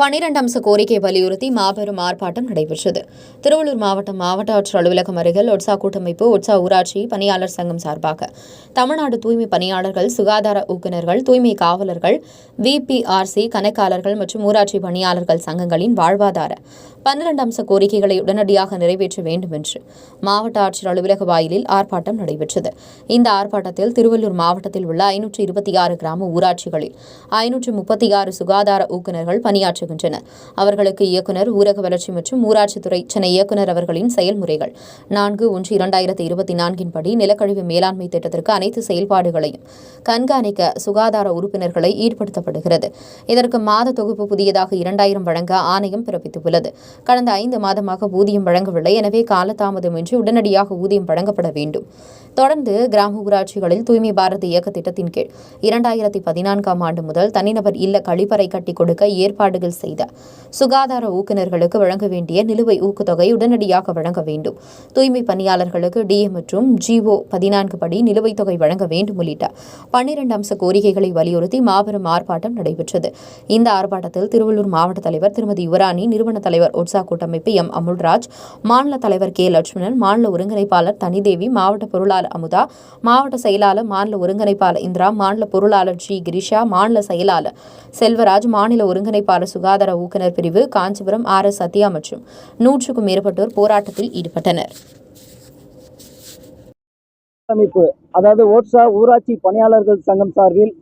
பன்னிரண்டு அம்ச கோரிக்கை வலியுறுத்தி மாபெரும் ஆர்ப்பாட்டம் நடைபெற்றது. திருவள்ளூர் மாவட்டம் மாவட்ட ஆட்சியர் அலுவலகம் அருகில் ஒட்சா கூட்டமைப்பு ஒட்சா ஊராட்சி பணியாளர் சங்கம் சார்பாக. தமிழ்நாடு தூய்மை பணியாளர்கள் சுகாதார ஊக்குநர்கள் தூய்மை காவலர்கள் விபிஆர்சி கணக்காளர்கள் மற்றும் ஊராட்சி பணியாளர்கள் சங்கங்களின் வாழ்வாதார பன்னிரண்டு அம்ச கோரிக்கைகளை உடனடியாக நிறைவேற்ற வேண்டும் என்று மாவட்ட ஆட்சியர் அலுவலக வாயிலில் ஆர்ப்பாட்டம் நடைபெற்றது. இந்த ஆர்ப்பாட்டத்தில் திருவள்ளூர் மாவட்டத்தில் உள்ள ஐநூற்று இருபத்தி ஆறு கிராம ஊராட்சிகளில் ஐநூற்று முப்பத்தி ஆறு சுகாதார ஊக்குநர்கள் பணியாற்றுகின்றனர் வருகின்றனர் அவர்களுக்கு இயக்குநர் ஊரக வளர்ச்சி மற்றும் ஊராட்சித்துறை சென்னை இயக்குநர் அவர்களின் செயல்முறைகள். நான்கு ஒன்று இரண்டாயிரத்தி இருபத்தி நான்கின் படி நிலக்கழிவு மேலாண்மை திட்டத்திற்கு அனைத்து செயல்பாடுகளையும் கண்காணிக்க சுகாதார உறுப்பினர்களை ஈடுபடுத்தப்படுகிறது. இதற்கு மாத தொகுப்பு புதியதாக இரண்டாயிரம் வழங்க ஆணையம் பிறப்பித்துள்ளது. கடந்த ஐந்து மாதமாக ஊதியம் வழங்கவில்லை. எனவே காலதாமதமின்றி உடனடியாக ஊதியம் வழங்கப்பட வேண்டும். தொடர்ந்து கிராம ஊராட்சிகளில் தூய்மை பாரத இயக்க திட்டத்தின் கீழ் இரண்டாயிரத்தி பதினான்காம் ஆண்டு முதல் தனிநபர் இல்ல கழிப்பறை கட்டி கொடுக்க ஏற்பாடுகள் செய்த. சுகாதார ஊக்குநர்களுக்கு வழங்க வேண்டிய நிலுவை ஊக்கத்தொகை உடனடியாக வழங்க வேண்டும். தூய்மை பணியாளர்களுக்கு டிஏ மற்றும் ஜிஓ பதினான்கு படி நிலுவைத் தொகை வழங்க வேண்டும் உள்ளிட்ட பன்னிரண்டு அம்ச கோரிக்கைகளை வலியுறுத்தி மாபெரும் ஆர்ப்பாட்டம் நடைபெற்றது. இந்த ஆர்ப்பாட்டத்தில் திருவள்ளூர் மாவட்ட தலைவர் திருமதி யுவராணி நிறுவன தலைவர் ஒட்சா கூட்டமைப்பு எம். அமுல்ராஜ் மாநில தலைவர் கே. லட்சுமணன் மாநில ஒருங்கிணைப்பாளர் தனிதேவி மாவட்ட பொருளாளர் அமுதா மாவட்ட செயலாளர் மாநில ஒருங்கிணைப்பாளர் இந்திரா மாநில பொருளாளர் ஜி கிரிஷா மாநில செயலாளர் செல்வராஜ் மாநில ஒருங்கிணைப்பாளர் சுகா சுகாதார ஊக்குநர் பிரிவு காஞ்சிபுரம் ஆர் எஸ் சத்யா மற்றும் நூற்றுக்கும் மேற்பட்டோர் போராட்டத்தில் ஈடுபட்டனர். அமைப்பு அதாவது ஓட்ஸா ஊராட்சி பணியாளர்கள் சங்கம் சார்பில்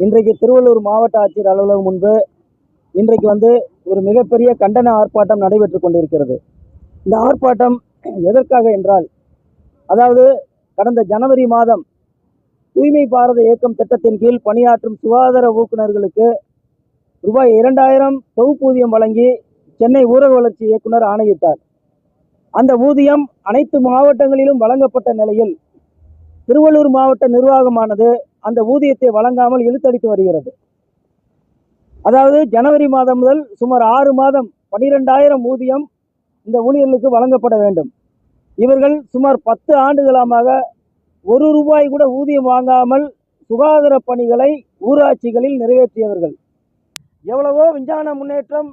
இன்றைக்கு திருவள்ளூர் மாவட்ட ஆட்சியர் அலுவலகம் முன்பு இன்றைக்கு வந்து ஒரு மிகப்பெரிய கண்டன ஆர்ப்பாட்டம் நடைபெற்று கொண்டிருக்கிறது. இந்த ஆர்ப்பாட்டம் எதற்காக என்றால் அதாவது கடந்த ஜனவரி மாதம் தூய்மை பாரத இயக்கம் திட்டத்தின் கீழ் பணியாற்றும் சுகாதார ஊக்குநர்களுக்கு ரூபாய் இரண்டாயிரம் தொகுப்பூதியம் வழங்கி சென்னை ஊரக வளர்ச்சி இயக்குனர் ஆணையிட்டார். அந்த ஊதியம் அனைத்து மாவட்டங்களிலும் வழங்கப்பட்ட நிலையில் திருவள்ளூர் மாவட்ட நிர்வாகமானது அந்த ஊதியத்தை வழங்காமல் இழுத்தடித்து வருகிறது. அதாவது ஜனவரி மாதம் முதல் சுமார் ஆறு மாதம் பனிரெண்டாயிரம் ஊதியம் இந்த ஊழியர்களுக்கு வழங்கப்பட வேண்டும். இவர்கள் சுமார் பத்து ஆண்டுகளமாக ஒரு ரூபாய் கூட ஊதியம் வாங்காமல் சுகாதார பணிகளை ஊராட்சிகளில் நிறைவேற்றியவர்கள். எவ்வளவோ விஞ்ஞான முன்னேற்றம்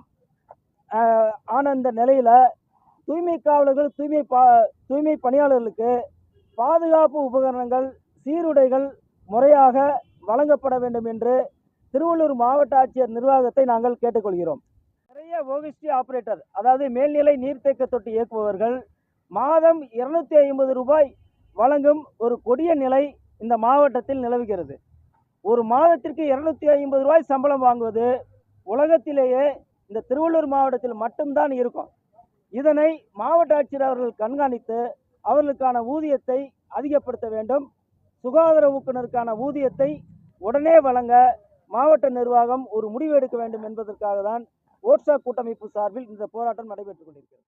ஆன இந்த நிலையில் தூய்மை காவலர்கள் தூய்மை பா தூய்மை பணியாளர்களுக்கு பாதுகாப்பு உபகரணங்கள் சீருடைகள் முறையாக வழங்கப்பட வேண்டும் என்று திருவள்ளூர் மாவட்ட ஆட்சியர் நிர்வாகத்தை நாங்கள் கேட்டுக்கொள்கிறோம். நிறைய ஓகிஸ்டி ஆபரேட்டர் அதாவது மேல்நிலை நீர்த்தேக்க தொட்டி இயக்குபவர்கள் மாதம் இருநூத்தி ஐம்பது ரூபாய் வழங்கும் ஒரு கொடிய நிலை இந்த மாவட்டத்தில் நிலவுகிறது. ஒரு மாதத்திற்கு இருநூத்தி ஐம்பது ரூபாய் சம்பளம் வாங்குவது உலகத்திலேயே இந்த திருவள்ளூர் மாவட்டத்தில் மட்டும்தான் இருக்கும். இதனை மாவட்ட ஆட்சியர் அவர்கள் கண்காணித்து அவர்களுக்கான ஊதியத்தை அதிகப்படுத்த வேண்டும். சுகாதார ஊக்குனருக்கான ஊதியத்தை உடனே வழங்க மாவட்ட நிர்வாகம் ஒரு முடிவு எடுக்க வேண்டும் என்பதற்காக தான் ஓட்ஸா கூட்டமைப்பு சார்பில் இந்த போராட்டம் நடைபெற்றுக் கொண்டிருக்கிறது.